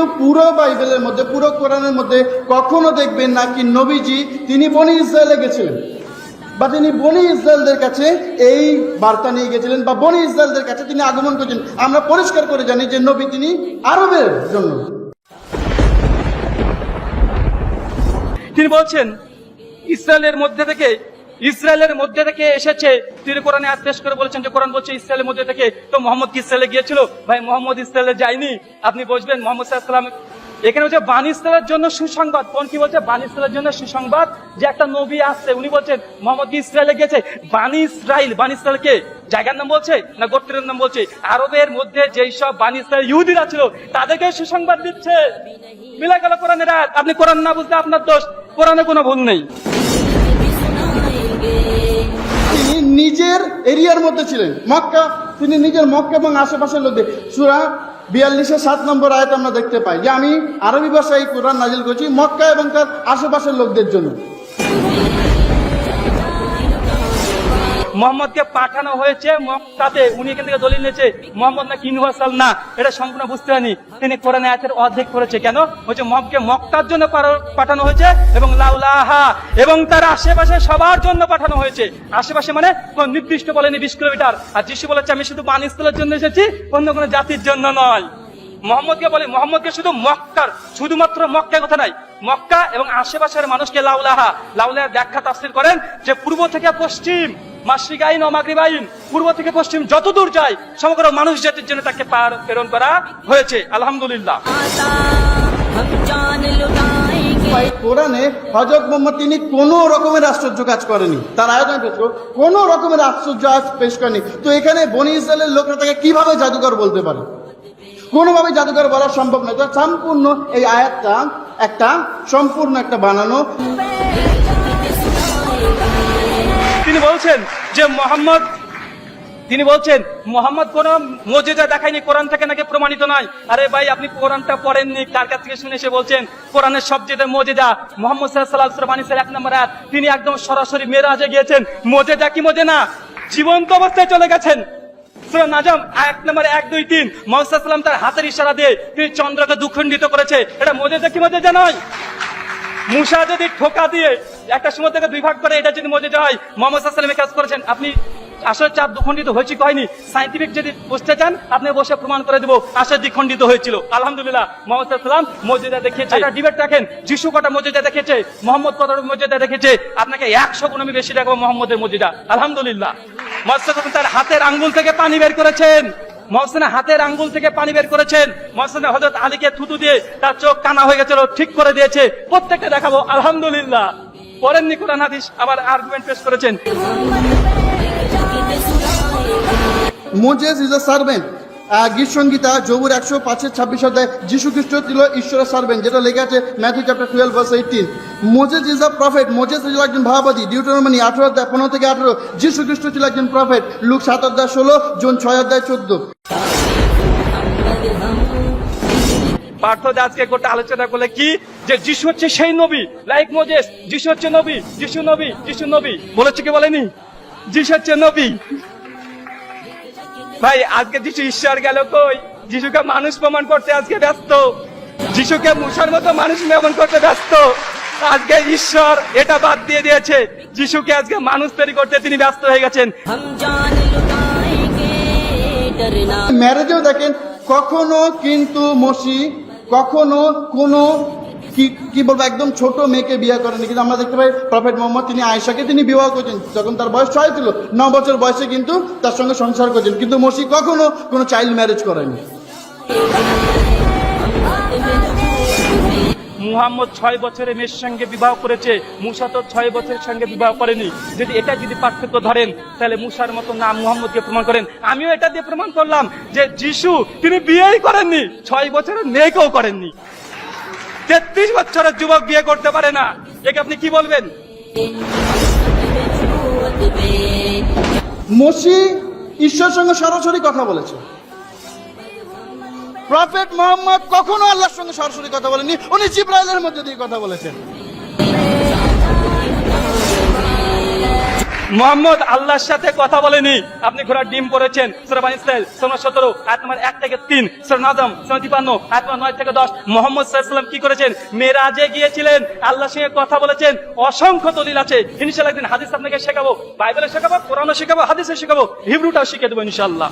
কিন্তু পুরো বাইবেলের মধ্যে, পুরো কোরআনের মধ্যে কখনো দেখবেন না কি নবীজি তিনি বনি ইসরায়েলে গেছিলেন। বা তিনি বনি ইসরায়েলদের কাছে এই বার্তা নিয়ে গেছিলেন বা বনি ইসরায়েলদের কাছে তিনি আগমন করেছেন আমরা পরিষ্কার করে জানি যে নবী তিনি আরবের জন্য। তিনি বলছেন, ইসরায়েলের মধ্যে থেকে ইসরায়েলের মধ্যে থেকে এসেছে। তিনি কোরআনে আজ পেশ করে বলেছেন যে, কোরআন বলছে ইসরায়েলের মধ্যে থেকে তো মোহাম্মদ ইসরায়েলে গিয়েছিল? ভাই, মোহাম্মদ ইসরায়েলে যায়নি। আপনি বসবেন মোহাম্মদ সাল্লাম এখানে হচ্ছে বান ইসরায়েলের জন্য সুসংবাদ। কোন কি বলছে? বান ইসরায়েলের জন্য সুসংবাদ যে একটা নবী আসছে। উনি বলছেন, মোহাম্মদ কি ইসরায়েলে গেছে বানি ইসরায়েল। বান ইসরায়েলকে জায়গার নাম বলছে না গোত্রের নাম বলছে? আরবের মধ্যে যেই সব বান ইসরায়েল ইহুদিরা ছিল তাদেরকে সুসংবাদ দিচ্ছে। মিলা গেল কোরআনের আপনি কোরআন না বুঝলে আপনার দোষ। কোরআনে কোনো ভুল নেই। তিনি নিজের এরিয়ার মধ্যে ছিলেন, মক্কা। তিনি নিজের মক্কা এবং আশেপাশের লোকদের। সুরা বিয়াল্লিশের সাত নম্বর আয়াত আমরা দেখতে পাই যে, আমি আরবি ভাষায় কোরআন নাজিল করছি মক্কা এবং তার আশেপাশের লোকদের জন্য। মোহাম্মদকে পাঠানো হয়েছে মক্কাতে উনি এখান থেকে দলিল নিয়েছে, মোহাম্মদ না ইউনিভার্সাল না, এটা সম্পূর্ণ বুঝতে পারেনি। তিনি কোরআনে আয়াতের অর্ধেক করেছে কেন? হচ্ছে মহকে মক্কার জন্য পাঠানো হয়েছে এবং লাউলাহা এবং তার আশেপাশে সবার জন্য পাঠানো হয়েছে। আশেপাশে মানে কোন নির্দিষ্ট বলেনি বিশ কিলোমিটার। আর যিশু বলেছে, আমি শুধু বানিস্তলের জন্য এসেছি, অন্য কোনো জাতির জন্য নয়। মোহাম্মদকে বলে, মোহাম্মদকে শুধু মক্কার, শুধুমাত্র মক্কার কথা নাই, মক্কা এবং আশেপাশের মানুষকে লাউলাহা লাউলাহার ব্যাখ্যা তাফসির করেন যে পূর্ব থেকে পশ্চিম মাসিক আইন ও আইন, পূর্ব থেকে পশ্চিম যত দূর যায়, সমগ্র মানুষ জাতির জন্য তাকে পার, প্রেরণ করা হয়েছে। আলহামদুলিল্লাহ। কোরআনে হজরত মোহাম্মদ, তিনি কোনো রকমের আশ্চর্য কাজ করেনি। তার আয়োজন পেশ কোনো রকমের আশ্চর্য পেশ করেনি। তো এখানে বনি ইসরায়েলের লোকরা তাকে কীভাবে জাদুকর বলতে পারে? কোনোভাবে জাদুকর বলা সম্ভব নয়। সম্পূর্ণ এই আয়াতটা একটা সম্পূর্ণ একটা বানানো। তিনি বলছেন যে মোহাম্মদ, তিনি বলছেন, মোহাম্মদ কোন মজেজা দেখায়নি, কোরআন থেকে নাকি প্রমাণিত নয় আরে ভাই, আপনি কোরআনটা পড়েননি, কার কাছ থেকে শুনে এসে বলছেন? কোরআনের সবচেয়ে মজেজা, মোহাম্মদ সাল্লাহ এক নম্বর তিনি একদম সরাসরি মেরাজে গিয়েছেন। মজেজা কি মজে না? জীবন্ত অবস্থায় চলে গেছেন। সূরা নাজম, এক নম্বর এক, দুই, তিন। মোহাম্মদ তার হাতের ইশারা দিয়ে তিনি চন্দ্রকে দুখণ্ডিত করেছে। এটা মজেজা কি মজেজা নয় মুসা যদি ঠোকা দিয়ে একটা সময় থেকে দুই ভাগ করে, এটা যদি মজা হয়, মোহাম্মদ সাল্লামে কাজ করেছেন। আপনি আসলে চাপ দুখণ্ডিত হয়েছে কি হয়নি সাইন্টিফিক যদি বুঝতে চান, আপনি বসে প্রমাণ করে দেবো আসলে দ্বিখণ্ডিত হয়েছিল। আলহামদুলিল্লাহ, মোহাম্মদ সাল্লাম মর্যাদা দেখিয়েছে। একটা ডিবেট রাখেন, যিশু কটা মর্যাদা দেখেছে মোহাম্মদ কত মর্যাদা দেখেছে আপনাকে একশো গুণ আমি বেশি রাখব মোহাম্মদের মর্যাদা আলহামদুলিল্লাহ। মোহাম্মদ তার হাতের আঙ্গুল থেকে পানি বের করেছেন। মহসেনা হাতের আঙ্গুল থেকে পানি বের করেছেন। মহসেনা হজরত আলীকে থুতু দিয়ে তার চোখ কানা হয়ে গেছিল, ঠিক করে দিয়েছে। প্রত্যেকটা দেখাবো, আলহামদুলিল্লাহ। পড়েননি কোরআন হাদিস, আবার আর্গুমেন্ট পেশ করেছেন। Moses is a servant. গীত সংগীতা জবুর একশো পাঁচের ছাব্বিশ অধ্যায় যিশু খ্রিস্ট ছিল ঈশ্বরের সার্ভেন্ট, যেটা লেখা আছে Matthew chapter twelve verse eighteen Moses is a prophet, Moses ছিল একজন ভাবাদী ডিউটোনমানি আঠারো অধ্যায় পনেরো থেকে আঠারো, যিশু খ্রিস্ট ছিল একজন প্রফেট, লুক সাত অধ্যায় ষোলো, জুন ছয় অধ্যায় চোদ্দ। পার্থ আজকে গোটা আলোচনা করলে কি? যে যিশু হচ্ছে সেই নবী লাইক মোজেস, যিশু হচ্ছে নবী, যিশু নবী যিশু নবী। বলেছে কি বলেনি? যিশু হচ্ছে নবী। ভাই আজকে যিশু ঈশ্বর গেল কই? যিশুকে মানুষ প্রমাণ করতে আজকে ব্যস্ত। যিশুকে মুসার মতো মানুষ প্রমাণ করতে ব্যস্ত। আজকে ঈশ্বর এটা বাদ দিয়ে দিয়েছে। যিশুকে আজকে মানুষ তৈরি করতে তিনি ব্যস্ত হয়ে গেছেন। ম্যারেজেও দেখেন কখনো কিন্তু মসি কখনো কোনো কি কি বলব, একদম ছোট মেয়েকে বিয়ে করেনি, কিন্তু আমরা দেখতে পাই প্রফেট মোহাম্মদ, তিনি আয়েশাকে তিনি বিবাহ করেছেন। যখন তার বয়স ছয় ছিল, ন বছর বয়সে কিন্তু তার সঙ্গে সংসার করেছেন। কিন্তু মসি কখনো কোনো চাইল্ড ম্যারেজ করেনি। মুহাম্মদ ছয় বছরের মেয়ের সঙ্গে বিবাহ করেছে, মুসা তো ছয় বছরের সঙ্গে বিবাহ করেনি। যদি এটা যদি পার্থক্য ধরেন, তাহলে মুসার মতো নাম মুহাম্মদকে প্রমাণ করেন। আমিও এটা দিয়ে প্রমাণ করলাম যে যিশু, তিনি বিয়েই করেননি, ছয় বছরের মেয়েকেও করেননি। তেত্রিশ বছরের যুবক বিয়ে করতে পারে না, একে আপনি কি বলবেন? মসি ঈশ্বরের সঙ্গে সরাসরি কথা বলেছে। প্রফেট মোহাম্মদ কখনো আল্লাহর সঙ্গে সরাসরি কথা বলেনি উনি জিব্রাইলের মধ্যে দিয়ে কথা বলেছেন। মোহাম্মদ আল্লাহর সাথে কথা বলেনি। আপনি ঘোড়ার ডিম পড়েছেন সোনা সতেরো, আয়াত নম্বর এক থেকে তিন সুরান আদম সোনা নম্বর নয় থেকে দশ। মোহাম্মদ সাল্লাম কি করেছেন? মেয়েরাজে গিয়েছিলেন, আল্লাহর সঙ্গে কথা বলেছেন। অসংখ্য দলিল আছে। ইনশাল্লাহ একদিন হাদিস আপনাকে শেখাবো, বাইবেলে শেখাবো, কোরআনও শেখাবো হাদিসে শেখাবো, হিব্রুটাও শিখে দেবো ইনশাল্লাহ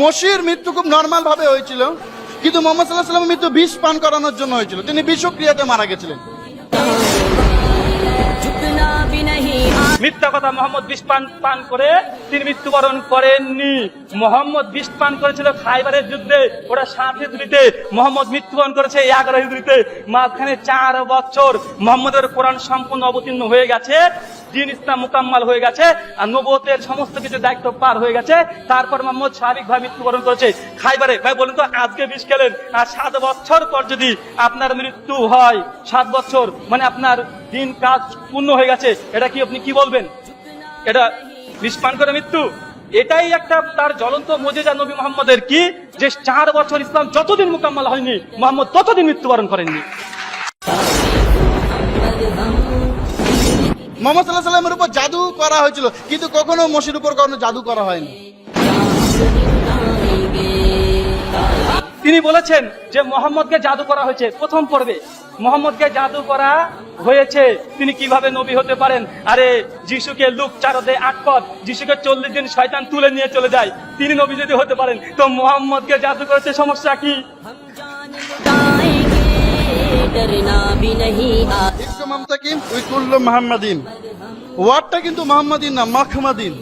মসির মৃত্যু খুব নর্মাল ভাবে হয়েছিল, কিন্তু মোহাম্মদ সাল্লাহ সাল্লামের মৃত্যু বিষ পান করানোর জন্য হয়েছিল। তিনি বিষক্রিয়াতে মারা গেছিলেন। মিথ্যা কথা মোহাম্মদ বিষ পান পান করে তিনি মৃত্যুবরণ করেননি। মোহাম্মদ বিষ পান করেছিল খাইবারের যুদ্ধে ওরা সাত হিজড়িতে মোহাম্মদ মৃত্যুবরণ করেছে এগারো হিজড়িতে মাঝখানে চার বছর মোহাম্মদের কোরআন সম্পূর্ণ অবতীর্ণ হয়ে গেছে। দিন ইসলাম মোকাম্মাল হয়ে গেছে, আর নবতের সমস্ত কিছু দায়িত্ব পার হয়ে গেছে। তারপর মোহাম্মদ স্বাভাবিক ভাবে মৃত্যুবরণ করেছে। খাইবারে, ভাই বলুন তো, আজকে বিষ খেলেন। আর সাত বছর পর যদি আপনার মৃত্যু হয়, সাত বছর মানে আপনার দিন কাজ পূর্ণ হয়ে গেছে, এটা কি আপনি কি বলবেন? এটা বিষ পান করে মৃত্যু? এটাই একটা তার জ্বলন্ত মজেজা নবী মোহাম্মদের কি? যে চার বছর ইসলাম যতদিন মোকাম্মল হয়নি, মোহাম্মদ ততদিন মৃত্যুবরণ করেননি। মোহাম্মদ সাল্লাহ সাল্লামের উপর জাদু করা হয়েছিল কিন্তু কখনো মসির উপর কখনো জাদু করা হয়নি। তিনি বলেছেন যে মোহাম্মদকে জাদু করা হয়েছে। প্রথম পর্বে মোহাম্মদকে জাদু করা হয়েছে। তিনি কীভাবে নবী হতে পারেন? আরে যিশুকে লুক চারদে আট পথ যিশুকে চল্লিশ দিন শয়তান তুলে নিয়ে চলে যায় তিনি নবী যদি হতে পারেন তো মোহাম্মদকে জাদু করেছে সমস্যা কি? ওয়ার্ডটা কিন্তু না আছে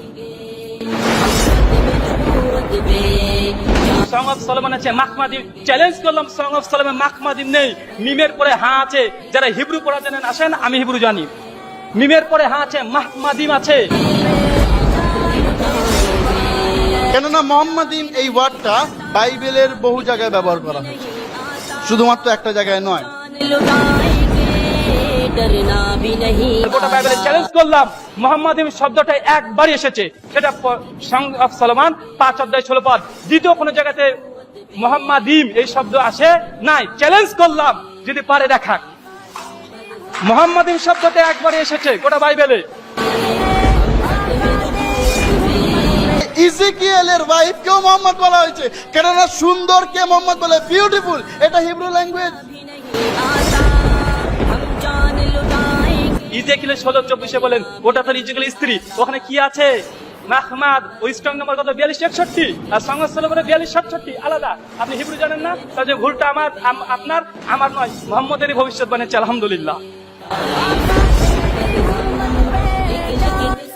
চ্যালেঞ্জ করলাম নেই। মিমের পরে হা আছে যারা হিব্রু পড়া জানেন আসেন আমি হিব্রু জানি। মিমের পরে হা আছে মাহমাদিম আছে। কেননা মোহাম্মদিন এই ওয়ার্ডটা বাইবেলের বহু জায়গায় ব্যবহার করা হয়েছে। শুধুমাত্র একটা জায়গায় নয়। গোটা বাইবেলে চ্যালেঞ্জ করলাম। মোহাম্মদিম শব্দটা একবারই এসেছে। সেটা সং অফ সলমান পাঁচ অধ্যায় ষোলো পদ। দ্বিতীয় কোনো জায়গাতে মোহাম্মদিম এই শব্দ আসে নাই। চ্যালেঞ্জ করলাম যদি পারে দেখাক। মোহাম্মদিম শব্দটা একবারই এসেছে গোটা বাইবেলে। ইজিকিয়েলের ওয়াইফ কেউ মোহাম্মদ বলা হয়েছে। কেননা সুন্দরকে মোহাম্মদ বলে বিউটিফুল এটা হিব্রু ল্যাঙ্গুয়েজ ইজেকিলে ষোলো চব্বিশে বলেন ওটা তো ইজেকিল স্ত্রী। ওখানে কি আছে? মাহমাদ ওই স্ট্রং নাম্বার কত? বিয়াল্লিশ একষট্টি। আর সংস্থা বলে বিয়াল্লিশ সাতষট্টি। আলাদা। আপনি হিব্রু জানেন না? তাহলে ভুলটা আমার আপনার আমার নয়। মোহাম্মদেরই ভবিষ্যৎ বানিয়েছে আলহামদুলিল্লাহ।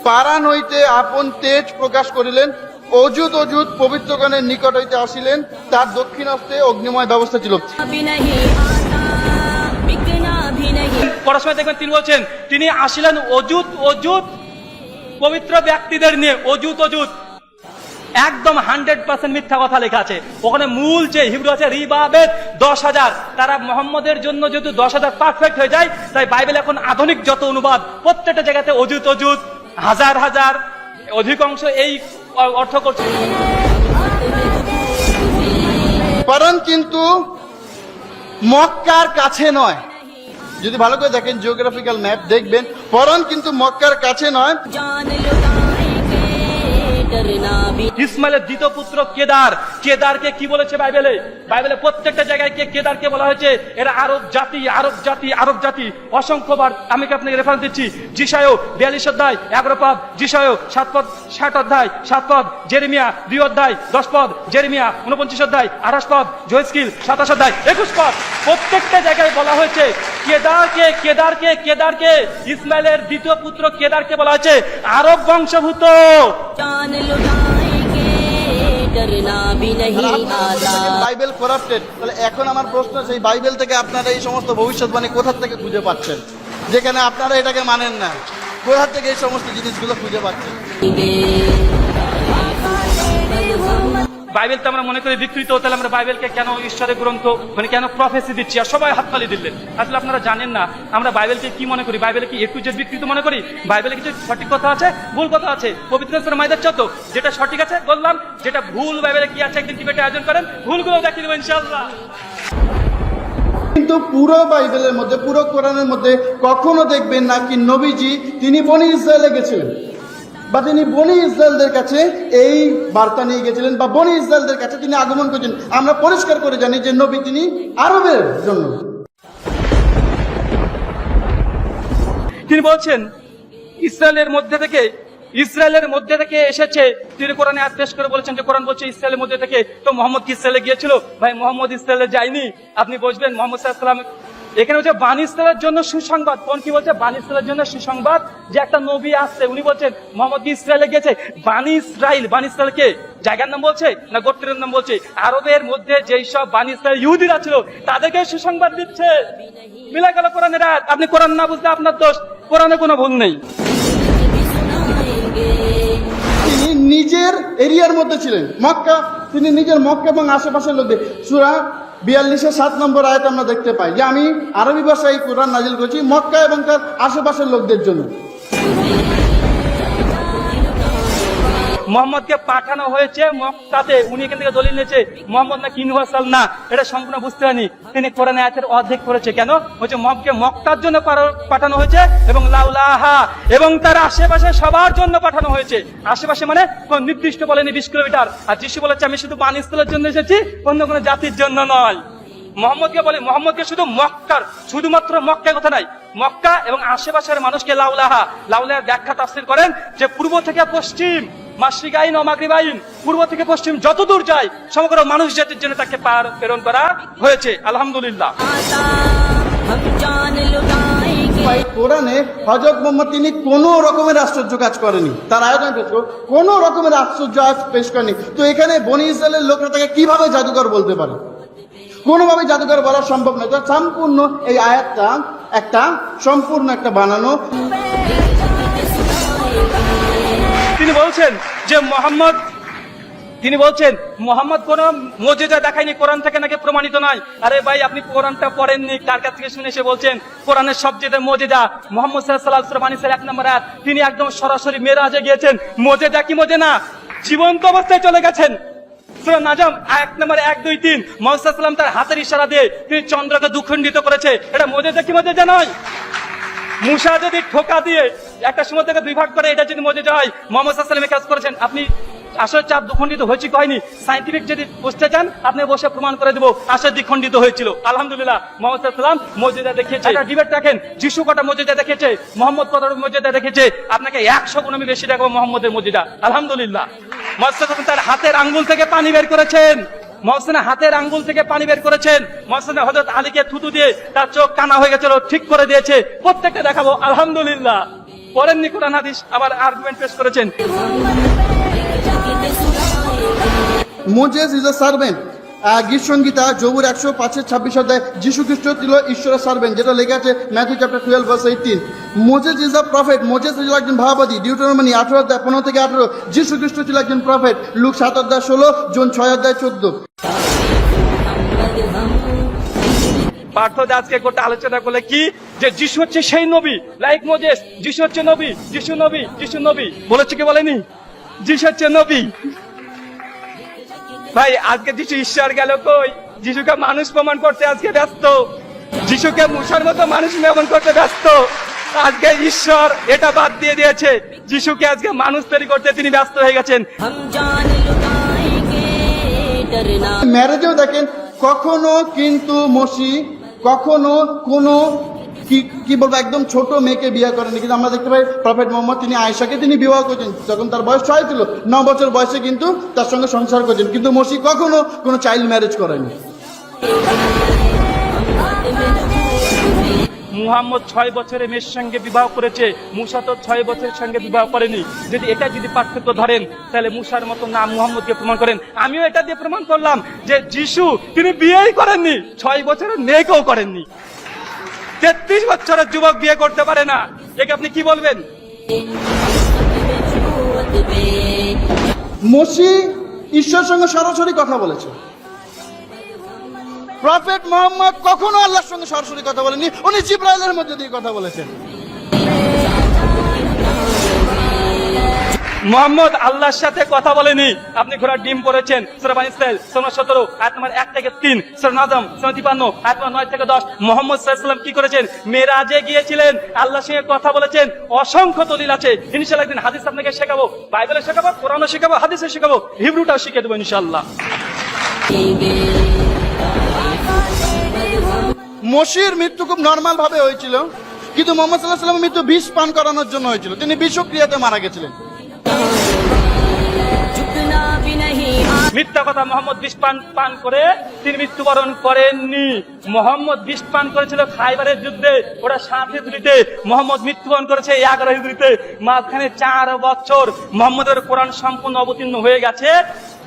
পারান হইতে আপন তেজ প্রকাশ করিলেন অজুত অজুত পবিত্রগণের নিকট হইতে আসিলেন তার দক্ষিণ হস্তে অগ্নিময় ব্যবস্থা ছিল। পড়াশোনা দেখবেন তিনি বলছেন তিনি আসিলেন অজুত অজুত পবিত্র ব্যক্তিদের নিয়ে অজুত অজুত একদম হান্ড্রেড পার্সেন্ট মিথ্যা কথা লেখা আছে। ওখানে মূল যে হিব্রু আছে রিবাবেদ দশ হাজার। তারা মোহাম্মদের জন্য যেহেতু দশ হাজার পারফেক্ট হয়ে যায় তাই বাইবেল এখন আধুনিক যত অনুবাদ প্রত্যেকটা জায়গাতে অজুত অজুত হাজার হাজার অধিকাংশ এই অর্থ করছে। কারণ কিন্তু মক্কার কাছে নয়। যদি ভালো করে দেখেন জিওগ্রাফিক্যাল ম্যাপ দেখবেন পরান কিন্তু মক্কার কাছে নয়। ইসমাইলের দ্বিতীয় পুত্র কেদার। কেদারকে কি বলেছে বাইবেলে? বাইবেলে প্রত্যেকটা জায়গায় কে কেদারকে বলা হয়েছে, এরা আরব জাতি আরব জাতি আরব জাতি। অসংখ্যবার আমি আপনাকে রেফারেন্স দিচ্ছি? জিসায়ও বিয়াল্লিশ অধ্যায়, এগারো পদ। জিসায়ও সাত পদ, ষাট অধ্যায়, সাত পদ। জেরেমিয়া দুই অধ্যায়, দশ পদ। জেরেমিয়া উনপঞ্চাশ অধ্যায়, আঠাশ পদ। জয়স্কিল সাতাশ অধ্যায়, একুশ পদ। প্রত্যেকটা জায়গায় বলা হয়েছে, কেদারকে কেদারকে কেদারকে। ইসমাইলের দ্বিতীয় পুত্র কেদারকে বলা হয়েছে, আরব বংশভূত। चांद বাইবেল করাপ্টেড তাহলে এখন আমার প্রশ্ন সেই বাইবেল থেকে আপনারা এই সমস্ত ভবিষ্যৎবাণী কোথার থেকে খুঁজে পাচ্ছেন? যেখানে আপনারা এটাকে মানেন না। কোথার থেকে এই সমস্ত জিনিসগুলো খুঁজে পাচ্ছেন? বাইবেল তো আমরা মনে করি বিকৃত, তাহলে আমরা বাইবেলকে কেন ঈশ্বরের গ্রন্থ মানে কেন প্রফেসি দিচ্ছি? আর সবাই হাততালি দিলেন। আসলে আপনারা জানেন না, আমরা বাইবেলকে কি মনে করি? বাইবেলে কি একটু যে বিকৃত মনে করি? বাইবেলে কিছু সঠিক কথা আছে? ভুল কথা আছে। পবিত্র মাইদের চত যেটা সঠিক আছে, বললাম, যেটা ভুল বাইবেলে কি আছে, একদিন টিবেটে আয়োজন করেন, ভুলগুলো দেখিয়ে দেবো ইনশাল্লাহ কিন্তু পুরো বাইবেলের মধ্যে, পুরো কোরআনের মধ্যে কখনো দেখবেন না কি নবীজি, তিনি বনি ইসরায়েলে গেছিলেন। বা তিনি বনি ইসরায়েলদের কাছে এই বার্তা নিয়ে গেছিলেন বা বনি ইসরায়েলদের কাছে তিনি আগমন করেছেন। আমরা পরিষ্কার করে জানি যে নবী তিনি আরবের জন্য। তিনি বলছেন, ইসরায়েলের মধ্যে থেকে, ইসরায়েলের মধ্যে থেকে এসেছে, তিনি কোরআনে পেশ করে বলেছেন যে, কোরআন বলছে ইসরায়েলের মধ্যে থেকে তো মোহাম্মদ কি ইসরায়েলে গিয়েছিল? ভাই, মোহাম্মদ ইসরায়েলে যায়নি। আপনি বসবেন মোহাম্মদ সাল্লাম এখানে হচ্ছে বান ইসরায়েলের জন্য সুসংবাদ। কোন কি বলছে? বান ইসরায়েলের জন্য সুসংবাদ যে একটা নবী আসছে, উনি বলছেন, মোহাম্মদ ইসরায়েলে গেছে বানি ইসরায়েল বান ইসরায়েল কে? জায়গার নাম বলছে না গোত্রের নাম বলছে? আরবের মধ্যে যেই সব বান ইসরায়েল ইহুদিরা ছিল, তাদেরকে সুসংবাদ দিচ্ছে। মিলা গেল কোরআনের আয়াত। আপনি কোরআন না বুঝলে আপনার দোষ। কোরআনে কোনো ভুল নেই। তিনি নিজের এরিয়ার মধ্যে ছিলেন, মক্কা। তিনি নিজের মক্কা এবং আশেপাশের লোকদের। সুরা বিয়াল্লিশের সাত নম্বর আয়াত আমরা দেখতে পাই যে আমি আরবি ভাষায় কোরআন নাজিল করছি, মক্কা এবং তার আশেপাশের লোকদের জন্য। মোহাম্মদকে পাঠানো হয়েছে, মক্কাতে। উনি এখান থেকে দলিল নিয়েছে, মোহাম্মদ না ইউনিভার্সাল না? এটা সম্পূর্ণ বুঝতে পারেনি। তিনি কোরআনে আয়াতের অর্ধেক করেছে। কেন? হচ্ছে মহকে মক্কার জন্য পাঠানো হয়েছে এবং লাউলাহা এবং তার আশেপাশে সবার জন্য পাঠানো হয়েছে। আশেপাশে মানে কোন নির্দিষ্ট বলেনি, বিশ কিলোমিটার। আর যিশু বলেছে, আমি শুধু বানিস্তলের জন্য এসেছি, অন্য কোনো জাতির জন্য নয়। মোহাম্মদকে বলে, মোহাম্মদকে শুধু মক্কার, শুধুমাত্র মক্কা কথা নাই। মক্কা এবং আশেপাশের মানুষকে লাউলাহা লাউলাহার ব্যাখ্যা তাফসির করেন যে, পূর্ব থেকে পশ্চিম মাসিক আইন ও মাগরিব আইন, পূর্ব থেকে পশ্চিম যত দূর যায়, সমগ্র মানুষ জাতির জন্য তাকে পার, প্রেরণ করা হয়েছে। আলহামদুলিল্লাহ। কোরআনে হজরত মোহাম্মদ, তিনি কোনো রকমের আশ্চর্য কাজ করেনি। তার আয়োজন পেশ কোনো রকমের আশ্চর্য পেশ করেনি। তো এখানে বনি ইসরায়েলের লোকরা তাকে কীভাবে জাদুঘর বলতে পারে? কোনোভাবে জাদুঘর বলা সম্ভব নয়। সম্পূর্ণ এই আয়াতটা একটা সম্পূর্ণ একটা বানানো। বলছেন যে মোহাম্মদ তিনি বলছেন মোহাম্মদ কোন মজেজা দেখায়নি কোরআন থেকে নাকি প্রমাণিত নয় আরে ভাই আপনি কোরআনটা পড়েননি কার কাছ থেকে শুনে এসে বলছেন কোরআনের সবচেয়ে মজেজা মোহাম্মদ সাল্লাহ এক নম্বর আয়াত, তিনি একদম সরাসরি মেরাজে গিয়েছেন। মজেজা কি মজে না? জীবন্ত অবস্থায় চলে গেছেন। নাজম এক নম্বর এক দুই তিন। তার হাতের ইশারা দিয়ে তিনি চন্দ্রকে দুখণ্ডিত করেছে। এটা মজেজা কি মজেজা নয়? মুসা যদি ঠোকা দিয়ে একটা সময় থেকে দুই ভাগ করে এটা যদি মজে হয়, মোহাম্মদ সাল্লামে কাজ করেছেন। আপনি আসলে চাপ দুখণ্ডিত হয়েছে কি হয়নি? সাইন্টিফিক যদি বুঝতে চান, আপনি বসে প্রমাণ করে দেবো, আসলে দ্বিখণ্ডিত হয়েছিল। আলহামদুলিল্লাহ, মোহাম্মদ সাল্লাম মসজিদে দেখিয়েছে। একটা ডিবেট রাখেন যিশু কটা মসজিদে দেখেছে মোহাম্মদ কটা মসজিদে দেখেছে আপনাকে একশো গুণ আমি বেশি রাখব মোহাম্মদের মসজিদা আলহামদুলিল্লাহ। মোহাম্মদ তার হাতের আঙ্গুল থেকে পানি বের করেছেন। মহসেনা হাতের আঙ্গুল থেকে পানি বের করেছেন। মহসেনা হজরত আলীকে থুতু দিয়ে তার চোখ কানা হয়ে গেছিল, ঠিক করে দিয়েছে। প্রত্যেকটা দেখাবো, আলহামদুলিল্লাহ। পড়েননি কোরআন হাদিস আবার আর্গুমেন্ট পেশ করেছেন। মোজেস ইজ আ সার্ভেন্ট গীত সংগীতা জবুর একশো পাঁচের ছাব্বিশ অধ্যায় যিশু খ্রিস্ট ছিল ঈশ্বরের সার্ভেন্ট যেটা লেখা আছে Matthew chapter twelve verse eighteen Moses is a prophet Moses ছিল একজন ভাবাদী। ডিউটোনমানি আঠারো অধ্যায় পনেরো থেকে আঠারো। যিশু খ্রিস্ট ছিল একজন প্রফেট লুক সাত অধ্যায় ষোলো জুন ছয় অধ্যায় চোদ্দ। পার্থ আজকে গোটা আলোচনা করলে কি? যে যিশু হচ্ছে সেই নবী লাইক মোজেস যিশু হচ্ছে নবী, যিশু নবী যিশু নবী। বলেছে কি বলেনি? যিশু হচ্ছে নবী। ভাই আজকে যিশু ঈশ্বর গেল কই? যিশুকে মানুষ প্রমাণ করতে আজকে ব্যস্ত। যিশুকে মুসার মতো মানুষ প্রমাণ করতে ব্যস্ত। আজকে ঈশ্বর এটা বাদ দিয়ে দিয়েছে। যিশুকে আজকে মানুষ তৈরি করতে তিনি ব্যস্ত হয়ে গেছেন। ম্যারেজেও দেখেন কখনো কিন্তু মসি কখনো কোনো কি কি বলব, একদম ছোট মেয়েকে বিয়ে করেনি, কিন্তু আমরা দেখতে পাই প্রফেট মোহাম্মদ, তিনি আয়েশাকে তিনি বিবাহ করেছেন। যখন তার বয়স ছয় ছিল, ন বছর বয়সে কিন্তু তার সঙ্গে সংসার করেছেন। কিন্তু মসি কখনো কোনো চাইল্ড ম্যারেজ করেনি। মুহাম্মদ ছয় বছরে মেয়ের সঙ্গে বিবাহ করেছে, মুসা তো ছয় বছরের সঙ্গে বিবাহ করেনি। যদি এটা যদি পার্থক্য ধরেন, তাহলে মুসার মতো নাম মুহাম্মদকে প্রমাণ করেন। আমিও এটা দিয়ে প্রমাণ করলাম যে যিশু, তিনি বিয়েই করেননি, ছয় বছরের মেয়েকেও করেননি। তেত্রিশ বছরের যুবক বিয়ে করতে পারে না। একে আপনি কি বলবেন? মসি ঈশ্বরের সঙ্গে সরাসরি কথা বলেছে। প্রফেট মোহাম্মদ কখনো আল্লাহর সঙ্গে সরাসরি কথা বলেনি উনি জিব্রাইলের মধ্যে দিয়ে কথা বলেছেন। মোহাম্মদ আল্লাহর সাথে কথা বলেনি। আপনি ঘোড়ার ডিম পড়েছেন। সোনা সতেরো, আয়াত এক থেকে তিন সুরান আজম সোনা নয় থেকে দশ। মোহাম্মদ সাল্লাম কি করেছেন? মেয়েরাজে গিয়েছিলেন। আল্লাহর সঙ্গে কথা বলেছেন। অসংখ্য দলিল আছে। ইনশাল্লাহ একদিন হাদিস আপনাকে শেখাবো। বাইবেলে শেখাবো, কোরআনও শেখাবো, হাদিসে শেখাবো। হিব্রুটাও শিখে দেবো ইনশাল্লাহ মসির মৃত্যু খুব নর্মাল ভাবে হয়েছিল। কিন্তু মোহাম্মদ সাল্লাহ সাল্লামের মৃত্যু বিষ পান করানোর জন্য হয়েছিল। তিনি বিষক্রিয়াতে মারা গেছিলেন। মিথ্যা কথা মোহাম্মদ বিষ পান পান করে তিনি মৃত্যুবরণ করেননি। মোহাম্মদ বিষ পান করেছিল খাইবারের যুদ্ধে ওরা সাত হিজড়িতে মোহাম্মদ মৃত্যুবরণ করেছে এগারো হিজড়িতে মাঝখানে চার বছর মোহাম্মদের কোরআন সম্পূর্ণ অবতীর্ণ হয়ে গেছে।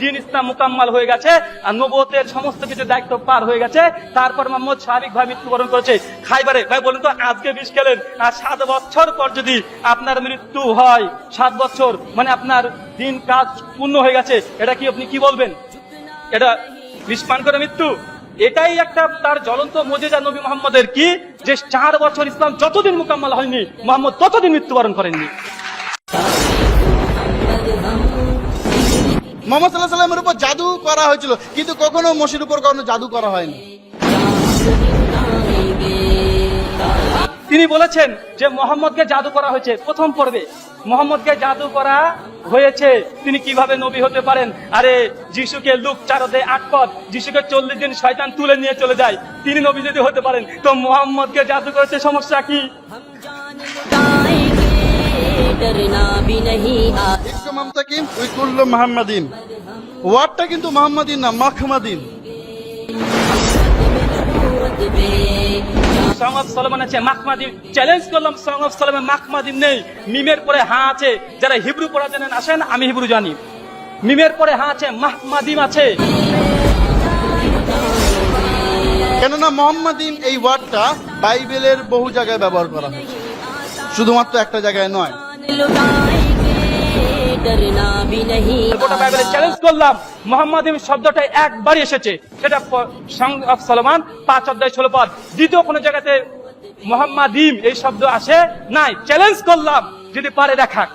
দিন ইসলাম মোকাম্মাল হয়ে গেছে, আর নবতের সমস্ত কিছু দায়িত্ব পার হয়ে গেছে। তারপর মোহাম্মদ স্বাভাবিক ভাবে মৃত্যুবরণ করেছে। খাইবারে, ভাই বলুন তো, আজকে বিষ খেলেন। আর সাত বছর পর যদি আপনার মৃত্যু হয়, সাত বছর মানে আপনার দিন কাজ পূর্ণ হয়ে গেছে, এটা কি আপনি কি বলবেন? এটা বিষ পান করে মৃত্যু? এটাই একটা তার জ্বলন্ত মজেজা নবী মোহাম্মদের কি? যে চার বছর ইসলাম যতদিন মোকাম্মল হয়নি, মোহাম্মদ ততদিন মৃত্যুবরণ করেননি। মোহাম্মদ সাল্লাহ সাল্লামের উপর জাদু করা হয়েছিল, কিন্তু কখনো মসির উপর কখনো জাদু করা হয়নি। তিনি বলেছেন যে মোহাম্মদকে জাদু করা হয়েছে প্রথম পর্বে। মোহাম্মদকে জাদু করা হয়েছে, তিনি কীভাবে নবী হতে পারেন? আরে, যিশুকে লুক চারদে আট পথ, যিশুকে চল্লিশ দিন শয়তান তুলে নিয়ে চলে যায়, তিনি নবী যদি হতে পারেন, তো মোহাম্মদকে জাদু করেছে সমস্যা কি? ওয়ার্ডটা কিন্তু মাহমাদিন না মাখমাদিন। চ্যালেঞ্জ করলাম নেই। মিমের পরে আছে যারা হিব্রু পড়া জানেন আসেন আমি হিব্রু জানি। মিমের পরে হা আছে মাহমাদিম আছে। কেননা মোহাম্মদিন এই ওয়ার্ডটা বাইবেলের বহু জায়গায় ব্যবহার করা হয়েছে শুধুমাত্র একটা জায়গায় নয় চ্যালেঞ্জ করলাম। শব্দটা এসেছে। সেটা সলমান, পাঁচ দ্বিতীয় কোনো জায়গাতে এই শব্দ নাই। চ্যালেঞ্জ করলাম, যদি পারে দেখাক।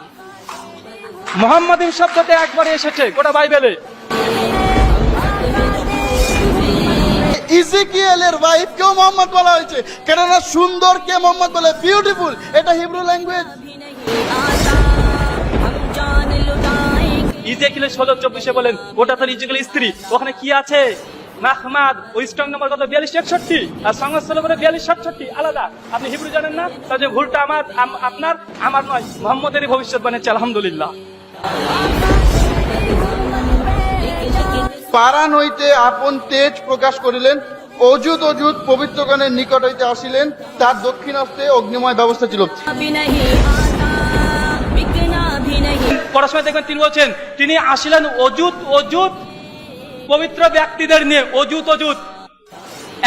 মোহাম্মদিম শব্দটা একবারই এসেছে, গোটা বাইবেলে। ইজিকিয়েলের ওয়াইফকেও মোহাম্মদ বলা হয়েছে। কেননা সুন্দরকে মোহাম্মদ বলে বিউটিফুল এটা হিব্রু ল্যাঙ্গুয়েজ ইজেকিলে ষোলো স্ত্রী। ওখানে কি আছে? নম্বর বিয়াল্লিশ, একষট্টি। আর বিয়াল্লিশ, সাতষট্টি। আলাদা। আপনি হিব্রু জানেন না? তার যে ভুলটা আমার আপনার, আমার নয়। ভবিষ্যৎ পারান হইতে আপন তেজ প্রকাশ করিলেন। অযুত অযুত পবিত্রগণের নিকট হইতে আসিলেন তার দক্ষিণাস্তে অগ্নিময় ব্যবস্থা ছিল পড়াশোনা দেখবেন তিনি বলছেন তিনি আসিলেন অযুত অযুত পবিত্র ব্যক্তিদের নিয়ে অজুত অজুত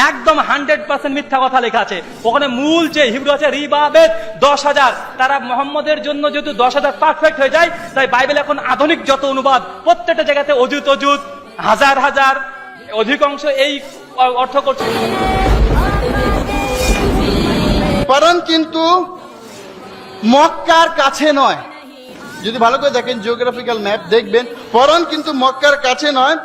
একদম হান্ড্রেড পার্সেন্ট মিথ্যা কথা লেখা আছে। ওখানে মূল যে হিব্রু আছে রিবাবেদ দশ হাজার। তারা মোহাম্মদের জন্য যদি দশ হাজার পারফেক্ট হয়ে যায় তাই বাইবেল এখন আধুনিক যত অনুবাদ প্রত্যেকটা জায়গাতে অজুত অজুত হাজার হাজার। অধিকাংশ এই অর্থ করছে। উৎপাদন কিন্তু মক্কার কাছে নয়। যদি ভালো করে দেখেন জিওগ্রাফিক্যাল ম্যাপ দেখবেন পরন কিন্তু মক্কার কাছে নয়।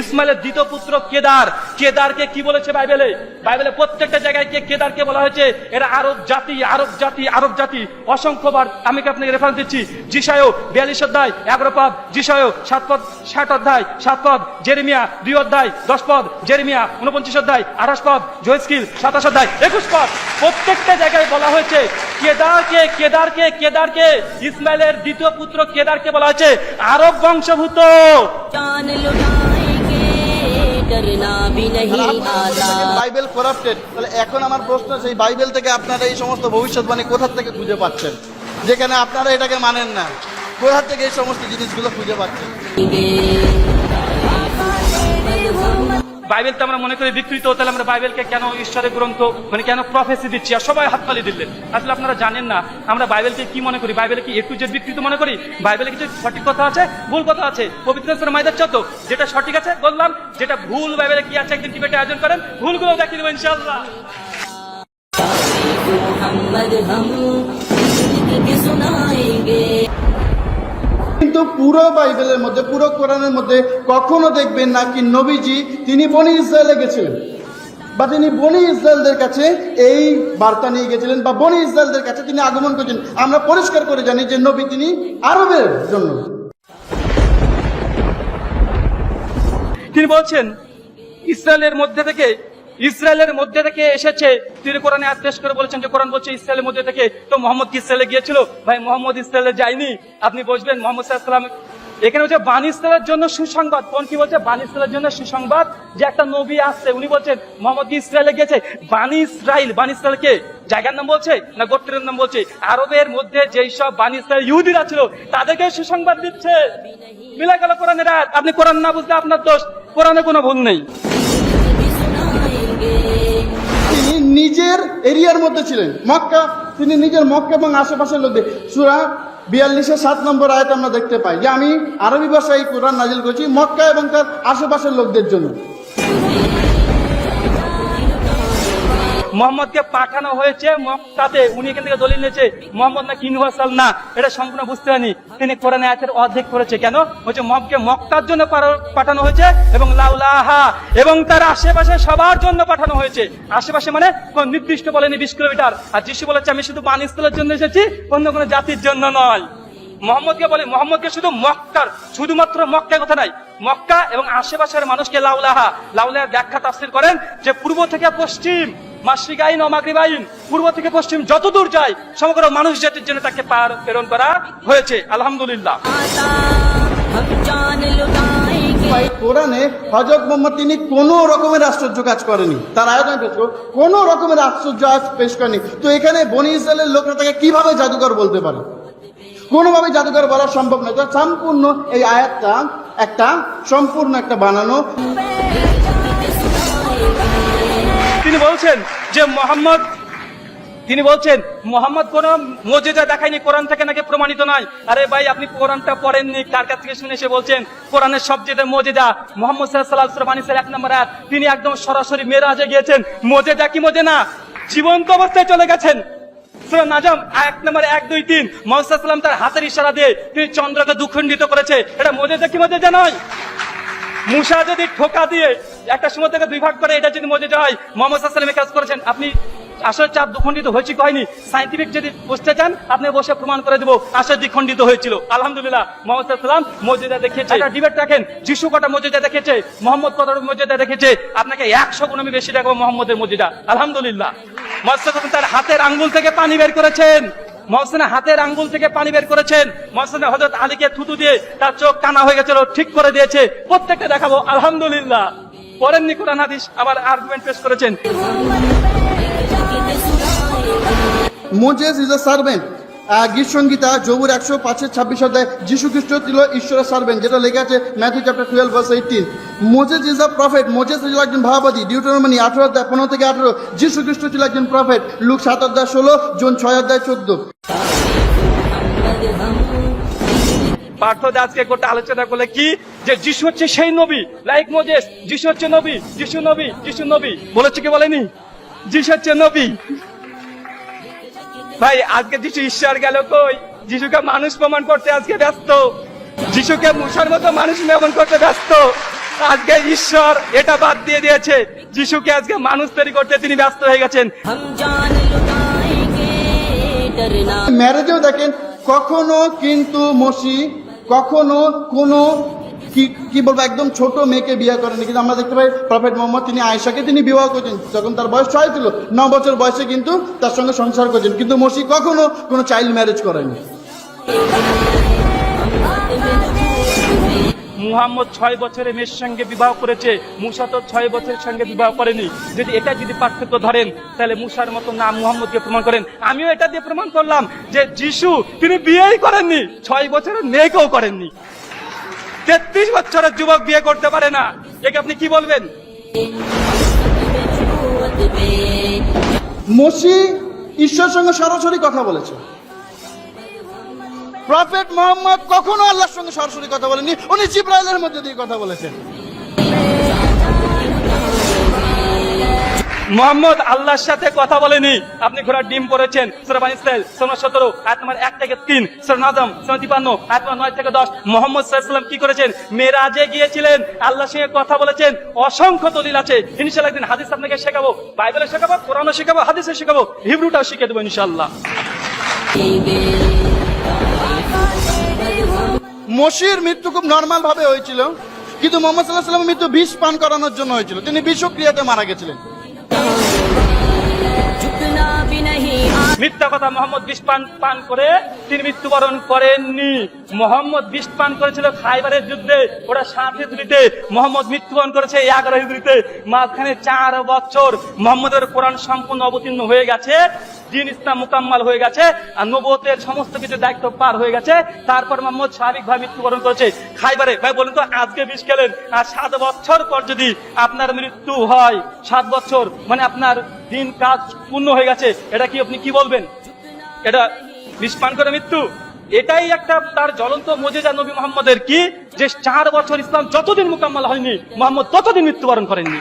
ইসমাইলের দ্বিতীয় পুত্র কেদার। কেদারকে কি বলেছে বাইবেলে? বাইবেলে প্রত্যেকটা জায়গায় কে কেদারকে বলা হয়েছে, এরা আরব জাতি আরব জাতি আরব জাতি। অসংখ্যবার আমি আপনাকে রেফারেন্স দিচ্ছি? জিসায়ও বিয়াল্লিশ অধ্যায়, এগারো পদ জিসায়ও সাত পদ, ষাট অধ্যায়, সাত পদ, জেরেমিয়া দুই অধ্যায়, দশ পদ, জেরেমিয়া উনপঞ্চাশ অধ্যায়, আঠাশ পদ জয়স্কিল সাতাশ অধ্যায়, একুশ পদ। প্রত্যেকটা জায়গায় বলা হয়েছে, কেদারকে কেদারকে কেদারকে। ইসমাইলের দ্বিতীয় পুত্র কেদারকে বলা হয়েছে, আরব বংশভূত। বাইবেল করাপ্টেড তাহলে এখন আমার প্রশ্ন সেই বাইবেল থেকে আপনারা এই সমস্ত ভবিষ্যৎবাণী কোথার থেকে খুঁজে পাচ্ছেন? যেখানে আপনারা এটাকে মানেন না। কোথার থেকে এই সমস্ত জিনিসগুলো খুঁজে পাচ্ছেন? বাইবেল তো আমরা মনে করি বিকৃত তাহলে আমরা বাইবেলকে কেন ঈশ্বরের গ্রন্থ মানে কেন প্রফেসি দিচ্ছি? আর সবাই হাত হাততালি দিলেন। আসলে আপনারা জানেন না আমরা বাইবেলকে কি মনে করি? বাইবেলে কি একটু যে বিকৃত মনে করি? বাইবেলে কিছু সঠিক কথা আছে ভুল কথা আছে? পবিত্র ময়দার চত যেটা সঠিক আছে বললাম যেটা ভুল বাইবেলে কি আছে একদিন টিবেটে আয়োজন করেন, ভুলগুলো দেখিয়ে দেবো ইনশাল্লাহ কিন্তু পুরো বাইবেলের মধ্যে, পুরো কোরআনের মধ্যে কখনো দেখবেন না কি নবীজি তিনি বনি ইসরায়েলে গেছিলেন। বা তিনি বনি ইসরায়েলদের কাছে এই বার্তা নিয়ে গেছিলেন বা বনি ইসরায়েলদের কাছে তিনি আগমন করেছেন। আমরা পরিষ্কার করে জানি যে নবী তিনি আরবের জন্য। তিনি বলছেন, ইসরায়েলের মধ্যে থেকে, ইসরায়েলের মধ্যে থেকে এসেছে, তিনি কোরআনে আদেশ করে বলেছেন যে, কোরআন বলছে ইসরায়েলের মধ্যে থেকে তো মোহাম্মদ কি ইসরায়েলে গিয়েছিল? ভাই, মোহাম্মদ ইসরায়েলে যায়নি। আপনি বসবেন, মোহাম্মদ সাল্লাম এখানে হচ্ছে বান ইসরায়েলের জন্য সুসংবাদ। কোন কি বলছে? বান ইসরায়েলের জন্য সুসংবাদ যে একটা নবী আসছে, উনি বলছেন মোহাম্মদ কি ইসরায়েলে গেছে বানি ইসরায়েল বান কে? জায়গার নাম বলছে না গোত্রের নাম বলছে? আরবের মধ্যে যেই সব বান ইসরায়েল ইহুদিরা ছিল, তাদেরকে সুসংবাদ দিচ্ছে। মিলা গেল কোরআনের। আপনি কোরআন না বুঝলে আপনার দোষ। কোরআনে কোনো ভুল নেই। তিনি নিজের এরিয়ার মধ্যে ছিলেন। মক্কা, তিনি নিজের মক্কা এবং আশেপাশের লোকদের। সুরা বিয়াল্লিশের সাত নম্বর আয়াত আমরা দেখতে পাই যে আমি আরবি ভাষায় কোরআন নাজিল করছি, মক্কা এবং তার আশেপাশের লোকদের জন্য। মোহাম্মদকে পাঠানো হয়েছে মক্কাতে উনি এখান থেকে দলিল নিয়েছে, মোহাম্মদ না ইউনিভার্সাল না? এটা সম্পূর্ণ বুঝতে পারেনি। তিনি কোরআনে আয়াতের অর্ধেক করেছে। কেন? হচ্ছে মহকে মক্কার জন্য পাঠানো হয়েছে এবং লাউলাহা এবং তার আশেপাশে সবার জন্য পাঠানো হয়েছে। আশেপাশে মানে কোন নির্দিষ্ট বলেনি বিশ কিলোমিটার। আর যিশু বলেছে, আমি শুধু বানিস্তলের জন্য এসেছি, অন্য কোনো জাতির জন্য নয়। মোহাম্মদকে বলে, মোহাম্মদকে শুধু মক্কার, শুধুমাত্র মক্কা কথা নাই। মক্কা এবং আশেপাশের মানুষকে লাউলাহা লাউলাহার ব্যাখ্যা তাফসির করেন যে, পূর্ব থেকে পশ্চিম মাসিক আইন ও মাগরিব আইন, পূর্ব থেকে পশ্চিম যতদূর যায়, সমগ্র মানুষ জাতির জন্য তাকে পার, প্রেরণ করা হয়েছে। আলহামদুলিল্লাহ। কোরআনে হজরত মোহাম্মদ, তিনি কোনো রকমের আশ্চর্য কাজ করেনি। তার আয়োজন পেশ কোনো রকমের আশ্চর্য পেশ করেনি। তো এখানে বনি ইসরায়েলের লোকরা তাকে কীভাবে জাদুঘর বলতে পারে? কোনোভাবে জাদুঘর বলা সম্ভব নয়। সম্পূর্ণ এই আয়াতটা একটা সম্পূর্ণ একটা বানানো। তিনি বলছেন যে মোহাম্মদ তিনি বলছেন মোহাম্মদ কোন মজেজা দেখায়নি কোরআন থেকে নাকি প্রমাণিত নয় আরে ভাই আপনি কোরআনটা পড়েননি কার কাছ থেকে শুনে এসে বলছেন? কোরআনের সবচেয়ে মজেজা মোহাম্মদ সাল্লাহ এক নম্বর আয়াত, তিনি একদম সরাসরি মেরাজে গিয়েছেন। মজেজা কি মজে না? জীবন্ত অবস্থায় চলে গেছেন। নাজম এক নম্বর এক দুই তিন মোহাম্মদ তার হাতের ইশারা দিয়ে তিনি চন্দ্রকে দুখণ্ডিত করেছে। এটা মজেজা কি মজেজা নয়? মুসা যদি ঠোকা দিয়ে একটা সময় থেকে দুই ভাগ করে এটা যদি মজে হয়, মোহাম্মদ সাল্লামে কাজ করেছেন। আপনি আসলে চাপ দুখণ্ডিত হয়েছে কি হয়নি? সাইন্টিফিক যদি বুঝতে চান, আপনি বসে প্রমাণ করে দেবো আসলে দ্বিখণ্ডিত হয়েছিল। আলহামদুলিল্লাহ, মোহাম্মদ সাল্লাম মর্যাদা দেখিয়েছে। একটা ডিবেট রাখেন, যিশু কটা মর্যাদা দেখেছে মোহাম্মদ কত মর্যাদা দেখেছে আপনাকে একশো গুণ আমি বেশি রাখব মোহাম্মদের মর্যাদা আলহামদুলিল্লাহ। মোহাম্মদ তার হাতের আঙ্গুল থেকে পানি বের করেছেন। মহসেনা হাতের আঙ্গুল থেকে পানি বের করেছেন। মহসেনা হজরত আলীকে থুতু দিয়ে তার চোখ কানা হয়ে গেছিল, ঠিক করে দিয়েছে। প্রত্যেকটা দেখাবো, আলহামদুলিল্লাহ। পরের কোরআন হাদিস আবার আর্গুমেন্ট পেশ করেছেন। মোজেস ইজ এ সার্ভেন্ট গীত সংগীতা জবুর একশো পাঁচের ছাব্বিশ অধ্যায় যিশু খ্রিস্ট ছিল ঈশ্বরের সার্ভেন্ট, যেটা লেখা আছে Matthew chapter twelve verse eighteen Moses is a prophet Moses ছিল একজন ভাবাদী। ডিউটোনমানি আঠারো অধ্যায় পনেরো থেকে আঠেরো। যিশু খ্রিস্ট ছিল একজন প্রফেট লুক সাত অধ্যায় ষোলো জুন ছয় অধ্যায় চোদ্দ। পার্থ আজকে গোটা আলোচনা করলে কি? যে যিশু হচ্ছে সেই নবী লাইক মোজেস যিশু হচ্ছে নবী, যিশু নবী যিশু নবী। বলেছে কি বলেনি? যিশু হচ্ছে নবী। ভাই আজকে যিশু ঈশ্বর গেল কই? যিশুকে মানুষ প্রমাণ করতে আজকে ব্যস্ত। যিশুকে মুসার মতো মানুষ প্রমাণ করতে ব্যস্ত। আজকে ঈশ্বর এটা বাদ দিয়ে দিয়েছে। যিশুকে আজকে মানুষ তৈরি করতে তিনি ব্যস্ত হয়ে গেছেন। ম্যারেজেও দেখেন কখনো কিন্তু মসি কখনো কোনো কি কি বলব, একদম ছোট মেয়েকে বিয়ে করেনি, কিন্তু আমরা দেখতে পাই প্রফেট মোহাম্মদ, তিনি আয়েশাকে তিনি বিবাহ করেছেন। যখন তার বয়স ছয় ছিল, ন বছর বয়সে কিন্তু তার সঙ্গে সংসার করেছেন। কিন্তু মসি কখনো কোনো চাইল্ড ম্যারেজ করেনি। মুহাম্মদ ছয় বছরে মেয়ের সঙ্গে বিবাহ করেছে, মুসা তো ছয় বছরের সঙ্গে বিবাহ করেনি। যদি এটা যদি পার্থক্য ধরেন, তাহলে মুসার মতো নাম মুহাম্মদকে প্রমাণ করেন। আমিও এটা দিয়ে প্রমাণ করলাম যে যিশু, তিনি বিয়েই করেননি, ছয় বছরের মেয়েকেও করেননি। তেত্রিশ বছরের যুবক বিয়ে করতে পারে না। একে আপনি কি বলবেন? মসি ঈশ্বরের সঙ্গে সরাসরি কথা বলেছে। প্রফেট মোহাম্মদ কখনো আল্লাহর সঙ্গে সরাসরি কথা বলেনি উনি জিব্রাইলের মধ্যে দিয়ে কথা বলেছেন। মোহাম্মদ আল্লাহর সাথে কথা বলেনি। আপনি ঘোড়ার ডিম পড়েছেন সোনা সতেরো, আয়াত নম্বর এক থেকে তিন, সুরা নাজম, সোনা নম্বর নয় থেকে দশ। মোহাম্মদ সাল্লাম কি করেছেন? মেরাজে গিয়েছিলেন। আল্লাহর সঙ্গে কথা বলেছেন। অসংখ্য দলিল আছে। ইনশাল্লাহ একদিন হাদিস আপনাকে শেখাবো। বাইবেলে শেখাবো, কোরআনও শেখাবো, হাদিসে শেখাবো। হিব্রুটাও শিখে দেবো ইনশাল্লাহ মসির মৃত্যু খুব নর্মাল ভাবে হয়েছিল। কিন্তু মোহাম্মদ সাল্লাহ সাল্লামের মৃত্যু বিষ পান করানোর জন্য হয়েছিল। তিনি বিষক্রিয়াতে মারা গেছিলেন। মিথ্যা কথা মোহাম্মদ বিষ পান পান করে তিনি মৃত্যুবরণ করেননি। মোহাম্মদ বিষ পান করেছিল খাইবারের যুদ্ধে, ওরা সাত হিজড়িতে মোহাম্মদ মৃত্যুবরণ করেছে এগারো হিজড়িতে মাঝখানে চার বছর মোহাম্মদের কোরআন সম্পূর্ণ অবতীর্ণ হয়ে গেছে। দিন ইসলাম মুকাম্মাল হয়ে গেছে, আর নবতের সমস্ত কিছু দায়িত্ব পার হয়ে গেছে। তারপর মোহাম্মদ স্বাভাবিক ভাবে মৃত্যুবরণ করেছে। খাইবারে, ভাই বলুন তো, আজকে বিষ খেলেন, আর সাত বছর পর যদি আপনার মৃত্যু হয়, সাত বছর মানে আপনার দিন কাজ পূর্ণ হয়ে গেছে, এটা কি আপনি কি বলবেন? এটা বিষ পান করে মৃত্যু? এটাই একটা তার জ্বলন্ত মজেজা নবী মোহাম্মদের কি? যে চার বছর ইসলাম যতদিন মোকাম্মল হয়নি, মোহাম্মদ ততদিন মৃত্যুবরণ করেননি।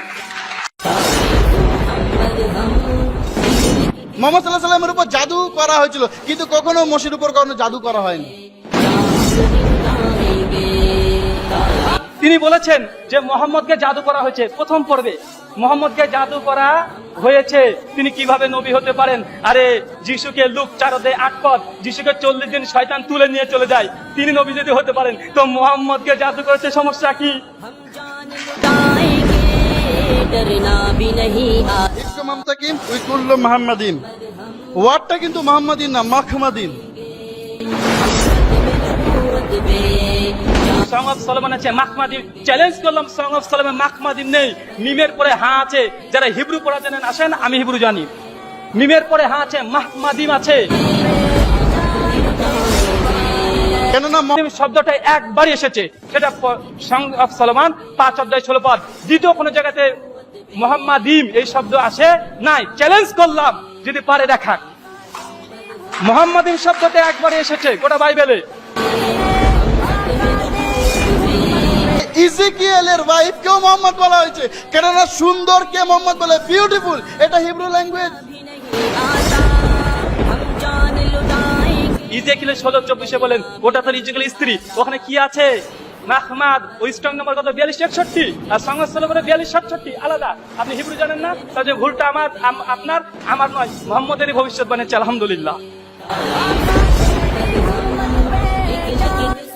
মোহাম্মদ সাল্লাহ সাল্লামের উপর জাদু করা হয়েছিল কিন্তু কখনো মসির উপর কখনো জাদু করা হয়নি। তিনি বলেছেন যে মোহাম্মদকে জাদু করা হয়েছে প্রথম পর্বে। মোহাম্মদকে জাদু করা হয়েছে। তিনি কীভাবে নবী হতে পারেন? আরে যিশুকে লুক চারদে আট যিশুকে চল্লিশ দিন শয়তান তুলে নিয়ে চলে যায় তিনি নবী যদি হতে পারেন তো মোহাম্মদকে জাদু করেছে সমস্যা কি? মাহমাদিন। ওয়ার্ডটা কিন্তু মাহমাদিন না মাখমাদিন। চ্যালেঞ্জ করলাম নেই। মিমের পরে আছে যারা হিব্রু পড়া জানেন আসেন আমি হিব্রু জানি। মিমের পরে হা আছে মাহমাদিম আছে। কেননা শব্দটা একবারই এসেছে। সেটা সালমান সলমান পাঁচ অধ্যায় ষোলো পদ। দ্বিতীয় কোনো জায়গাতে মোহাম্মদিম এই শব্দ আসে? নাই চ্যালেঞ্জ করলাম যদি পারে দেখাক। মোহাম্মদিম শব্দটা একবারে এসেছে গোটা বাইবেলে। ইজিকিয়েলের ওয়াইফকেও মোহাম্মদ বলা হয়েছে কেননা সুন্দরকে মোহাম্মদ বলে বিউটিফুল এটা হিব্রু ল্যাঙ্গুয়েজ ইজেকিলের ষোলো চব্বিশে বলেন ওটা তোর ইজেকিলের স্ত্রী ওখানে কি আছে? মাহমাদ ওই স্ট্রং নম্বর কত? বিয়াল্লিশ একষট্টি। আর সংস্থা নম্বর বিয়াল্লিশ সাতষট্টি। আলাদা। আপনি হিব্রু জানেন না? তাহলে ভুলটা আমার আপনার আমার নয়। মোহাম্মদেরই ভবিষ্যৎ বানিয়েছে আলহামদুলিল্লাহ।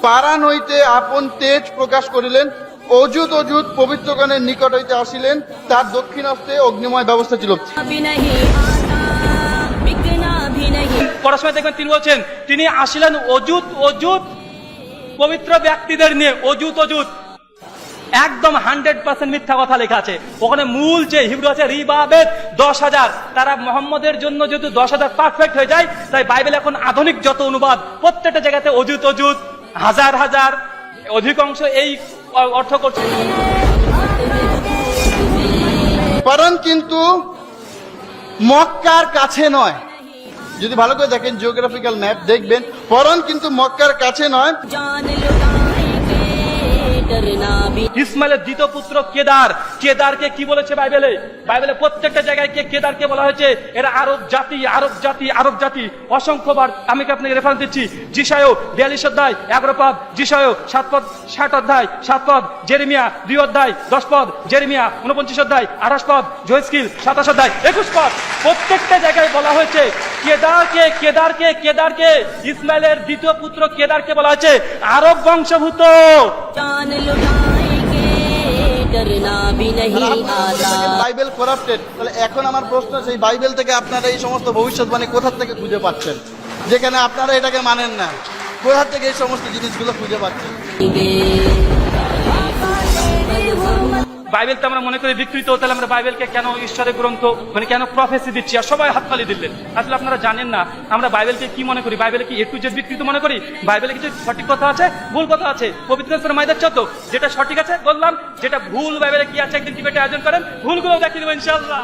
পারান হইতে আপন তেজ প্রকাশ করিলেন অজুত অজুত পবিত্রগণের নিকট হইতে আসিলেন তার দক্ষিণাস্তে অগ্নিময় ব্যবস্থা ছিল। পড়াশোনা দেখবেন তিনি বলছেন তিনি আসিলেন অজুত অজুত পবিত্র ব্যক্তিদের নিয়ে অজুত অজুত একদম হান্ড্রেড পার্সেন্ট মিথ্যা কথা লেখা আছে। ওখানে মূল যে হিব্রু আছে রিবাবেদ দশ হাজার। তারা মোহাম্মদের জন্য যেহেতু দশ হাজার পারফেক্ট হয়ে যায়, তাই বাইবেল এখন আধুনিক যত অনুবাদ, প্রত্যেকটা জায়গাতে অজুত অজুত হাজার হাজার, অধিকাংশ এই অর্থ করছে। পারান কিন্তু মক্কার কাছে নয়। যদি ভালো করে দেখেন জিওগ্রাফিক্যাল ম্যাপ দেখবেন পরন কিন্তু মক্কার কাছে নয়। ইসমাইলের দ্বিতীয় পুত্র কেদার। কেদারকে কি বলেছে বাইবেলে? বাইবেলে প্রত্যেকটা জায়গায় কে কেদারকে বলা হয়েছে এরা আরব জাতি আরব জাতি আরব জাতি। অসংখ্যবার আমি কি আপনাকে রেফারেন্স দিচ্ছি? জিসায়ও বিয়াল্লিশ অধ্যায় এগারো পদ। জিসায়ও সাত পদ ষাট অধ্যায় সাত পদ। জেরেমিয়া দুই অধ্যায় দশ পদ। জেরেমিয়া উনপঞ্চাশ অধ্যায় আঠাশ পদ। জয়স্কিল সাতাশ অধ্যায় একুশ পদ। প্রত্যেকটা জায়গায় বলা হয়েছে কেদারকে কেদারকে কেদারকে। ইসমাইলের দ্বিতীয় পুত্র কেদারকে বলা হয়েছে আরব বংশভূত। বাইবেল করাপ্টেড তাহলে এখন আমার প্রশ্ন সেই বাইবেল থেকে আপনারা এই সমস্ত ভবিষ্যৎবাণী কোথার থেকে খুঁজে পাচ্ছেন? যেখানে আপনারা এটাকে মানেন না। কোথার থেকে এই সমস্ত জিনিসগুলো খুঁজে পাচ্ছেন? বাইবেল তো আমরা মনে করি বিকৃত, তাহলে আমরা বাইবেলকে কেন ঈশ্বরের গ্রন্থ মানে কেন প্রফেসি দিচ্ছি? আর সবাই হাততালি দিলেন আসলে আপনারা জানেন না, আমরা বাইবেলকে কি মনে করি? বাইবেলে কি একটু যে বিকৃত মনে করি? বাইবেলে কিছু সঠিক কথা আছে? ভুল কথা আছে। পবিত্র মাইদার চত যেটা সঠিক আছে, বললাম, যেটা ভুল, বাইবেলে কি আছে? একদিন টিবেটে আয়োজন করেন। ভুলগুলো দেখিয়ে দেবো ইনশাল্লাহ